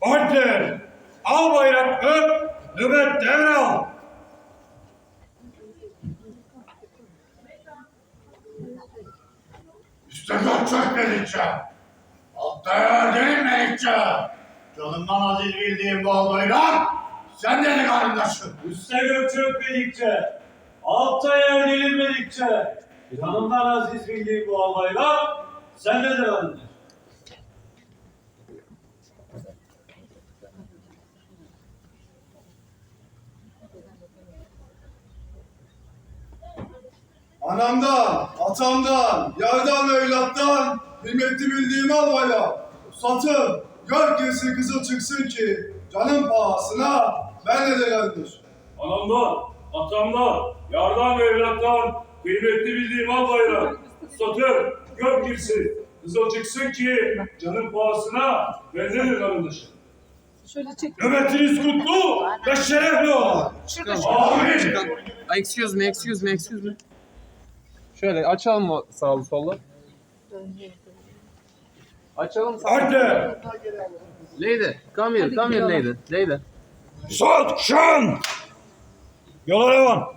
Order! Al bayrak öp, nöbet devral. Üstüne çökmedikçe, altta yer gelinmedikçe, canımdan aziz bildiğim bu bayrak, sen de karındaşın. Üste gök çökmedikçe, altta yer gelinmedikçe, canımdan aziz bildiğim bu albaylar, sen de devandır. Anamdan, atamdan, yerden ve evlattan kıymetli bildiğim albaya. Satın, gökyüzü kızıl çıksın ki canım pahasına ben de değerlidir. Anamdan, atamdan, yardan ve evlattan, kıymetli bildiğim albaylar, satır, gök girsin, kızıl çıksın ki canın pahasına bende de karındaşım. Şöyle çek. Nöbetiniz kutlu ve şerefli olsun. Amin. Excuse me, excuse me, excuse me. Şöyle açalım o sağlı sollu. Açalım sağlı. Order! Lady, come here, come here lady. Lady. Suat kuşan! Yola devam.